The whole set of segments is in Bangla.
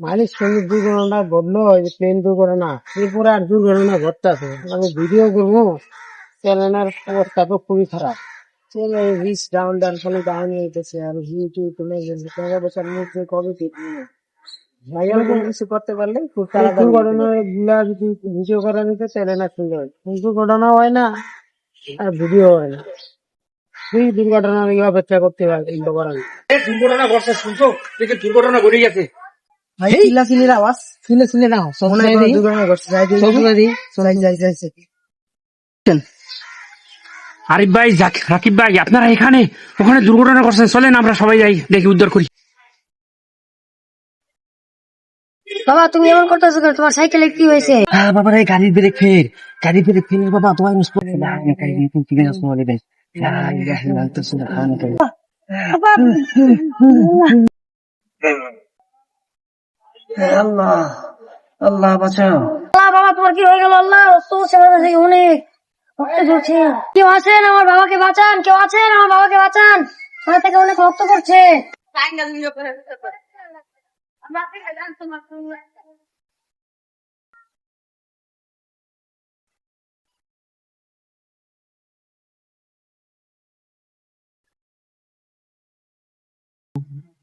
মালিক সঙ্গে দুর্ঘটনা ঘটলো এই যে প্লেন দুর্ঘটনা এরপরে আর দুর্ঘটনা ঘটতেছে আমি ভিডিও করব চ্যানেলের অবস্থা তো খুবই খারাপ। চ্যানেল রিচ ডাউন ডাউন ফলে ডাউন আর ইউটিউব চলে গেছে টাকা পয়সার মধ্যে কবে ঠিক কিছু করতে পারলে খুব তাড়াতাড়ি। দুর্ঘটনা গুলা যদি ভিডিও করা নিতে চ্যানেল আর সুন্দর দুর্ঘটনা হয় না আর ভিডিও হয় না। সেই দুর্ঘটনা নিয়ে অপেক্ষা করতে দুর্ঘটনা শুনছো? দেখে দুর্ঘটনা ঘটে গেছে। ভাই চিল্লা চিল্লির আওয়াজ? যাই দিই। যাই আরিফ ভাই রাকিব ভাই আপনারা এখানে ওখানে দুর্ঘটনা করছেন চলেন আমরা সবাই যাই দেখি উদ্ধার করি। বাবা তুমি এমন করতেছো কেন? তোমার সাইকেলে কি হয়েছে? হ্যাঁ বাবা রে গাড়ির ব্রেক ফের গাড়ি ব্রেক ফের বাবা তোমার মিস করে না গাড়ি তোমার দেবে আল্লাহ আল্লাহ বাঁচাও। আল্লাহ বাবা তোমার কি হয়ে গেল? আল্লাহ থেকে অনেক কেউ আছেন? আমার বাবাকে বাঁচান। কেউ আছেন? আমার বাবাকে বাঁচান। ওনা থেকে অনেক রক্ত করছে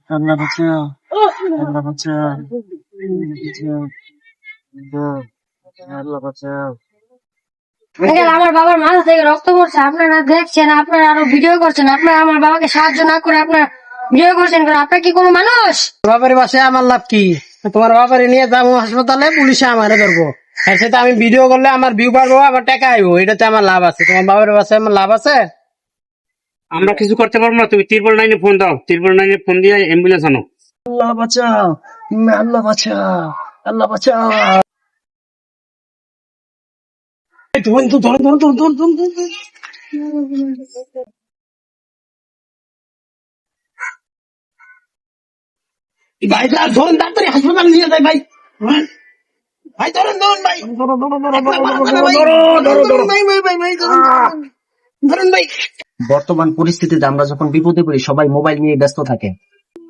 আল্লাহ বাঁচাও আল্লাহ বাঁচাও আল্লাহ বাঁচাও আমার বাবার মাথা থেকে রক্ত পড়ছে। আপনারা দেখছেন আপনারা আরও ভিডিও করছেন আপনারা আমার বাবাকে সাহায্য না করে আপনারা ভিডিও করছেন কারণ আপনার কি কোনো মানুষ? বাবার বাসায় আমার লাভ কি? তোমার বাবারে নিয়ে যাব হাসপাতালে পুলিশে আমারে ধরবো। আর সেটা আমি ভিডিও করলে আমার ভিউ পারব আমার টাকা আইবো। এটাতে আমার লাভ আছে। তোমার বাবার বাসায় আমার লাভ আছে? আমরা কিছু করতে পারব না তুমি ত্রিপল নাইনে ফোন দাও। ত্রিপল নাইনে ফোন দিয়ে অ্যাম্বুলেন্স আনো। আল্লাহ বাঁচাও আল্লাহ বাঁচাও আল্লাহ ধরুন ভাই ধরুন তাড়াতাড়ি হাসপাতালে নিয়ে যায় ভাই। ভাই ধরুন ধরুন ভাই। ধরুন ভাই। বর্তমান পরিস্থিতিতে আমরা যখন বিপদে পড়ি সবাই মোবাইল নিয়ে ব্যস্ত থাকে।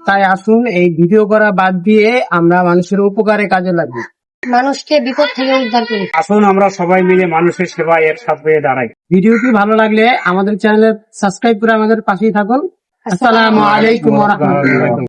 তাই আসুন এই ভিডিও করা বাদ দিয়ে আমরা মানুষের উপকারে কাজে লাগবো। মানুষকে বিপদ থেকে উদ্ধার করি। আসুন আমরা সবাই মিলে মানুষের সেবায় এর সাথে দাঁড়াই। ভিডিওটি ভালো লাগলে আমাদের চ্যানেল সাবস্ক্রাইব করে আমাদের পাশেই থাকুন। আসসালামু আলাইকুম ওয়া রাহমাতুল্লাহ।